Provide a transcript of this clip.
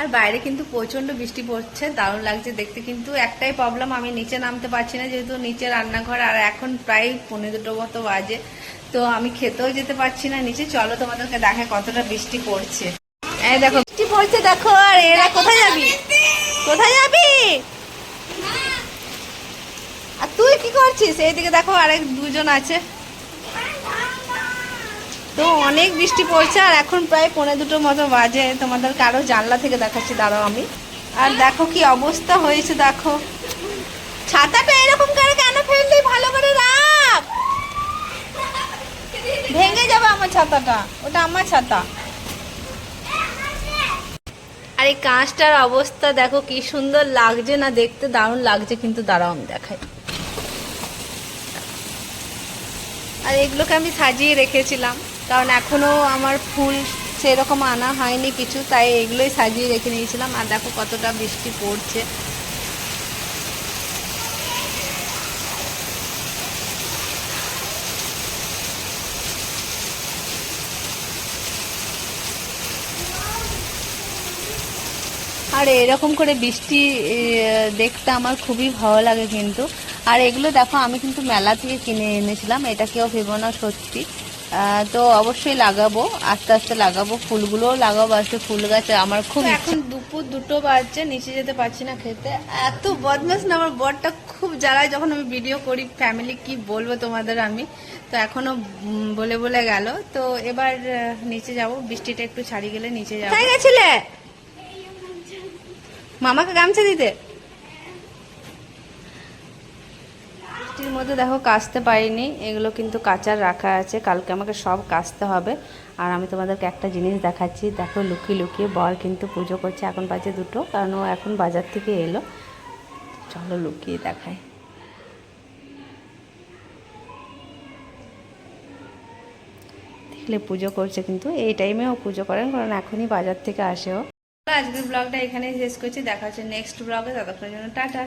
আর বাইরে কিন্তু প্রচণ্ড বৃষ্টি পড়ছে, দারুণ লাগছে দেখতে। কিন্তু একটাই প্রবলেম আমি নিচে নামতে পারছি না যেহেতু নিচে রান্নাঘর, আর এখন প্রায় পনেরো দুটো মতো বাজে। তো আমি খেতেও যেতে পারছি না নিচে, চলো তোমাদেরকে দেখে কতটা বৃষ্টি পড়ছে। এই দেখো, বৃষ্টি পড়ছে দেখো, আর এরা কোথায় যাবি? কোথায় যাবি? আর তুই কি করছিস? এইদিকে দেখো আরেক দুজন আছে। তো অনেক বৃষ্টি পড়ছে আর এখন প্রায় পৌনে দুটোর মতো বাজে। তোমাদের কারও জানলা থেকে দেখাচ্ছি, দাঁড়াও আমি। আর দেখো কি অবস্থা হয়েছে, দেখো। ছাতাটা এরকম করে কেন ফেললি? ভালো করে রাখ। ভেঙে যাবে আমার ছাতাটা। ওটা আমার ছাতা। আর এই কাঁচটার অবস্থা দেখো কি সুন্দর লাগছে না, দেখতে দারুণ লাগছে, কিন্তু দাঁড়াও আমি দেখাই। আর এগুলোকে আমি সাজিয়ে রেখেছিলাম। কারণ এখনও আমার ফুল সেরকম আনা হয়নি কিছু, তাই এগুলোই সাজিয়ে রেখে নিয়েছিলাম। আর দেখো কতটা বৃষ্টি পড়ছে। আর এরকম করে বৃষ্টি দেখতে আমার খুবই ভালো লাগে কিন্তু। আর এগুলো দেখো, আমি কিন্তু মেলা থেকে কিনে এনেছিলাম। এটা কেউ ভেবো না সত্যি। তো অবশ্যই লাগাবো আস্তে আস্তে লাগাবো। ফুলগুলোও লাগাবো আস্তে ফুল গাছে আমার খুব এখন দুপুর দুটো বাজছে নিচে যেতে পারছি না খেতে। এত বদমাস না আমার বরটা খুব জ্বালায় যখন আমি ভিডিও করি ফ্যামিলি কি বলব তোমাদের আমি। তো এখনও বলে বলে গেল। তো এবার নিচে যাব বৃষ্টিটা একটু ছাড়িয়ে গেলে নিচে যাব। গেছিলে? মামাকে গামছা দিতে? বৃষ্টির মধ্যে দেখো কাচতে পারিনি, এগুলো কিন্তু কাচার রাখা আছে, কালকে আমাকে সব কাচতে হবে। আর আমি তোমাদেরকে একটা জিনিস দেখাচ্ছি, দেখো লুকিয়ে লুকিয়ে বর কিন্তু পুজো করছে, এখন বাজে দুটো, কারণ ও এখন বাজার থেকে এলো। চলো লুকিয়ে দেখাই। দেখলে পুজো করছে কিন্তু, এই টাইমে ও পুজো করেন, কারণ এখনই বাজার থেকে আসে ও। আজকের ব্লগটা এখানেই শেষ করছি, দেখা হচ্ছে নেক্সট ব্লগে ততক্ষণের জন্য টাটা।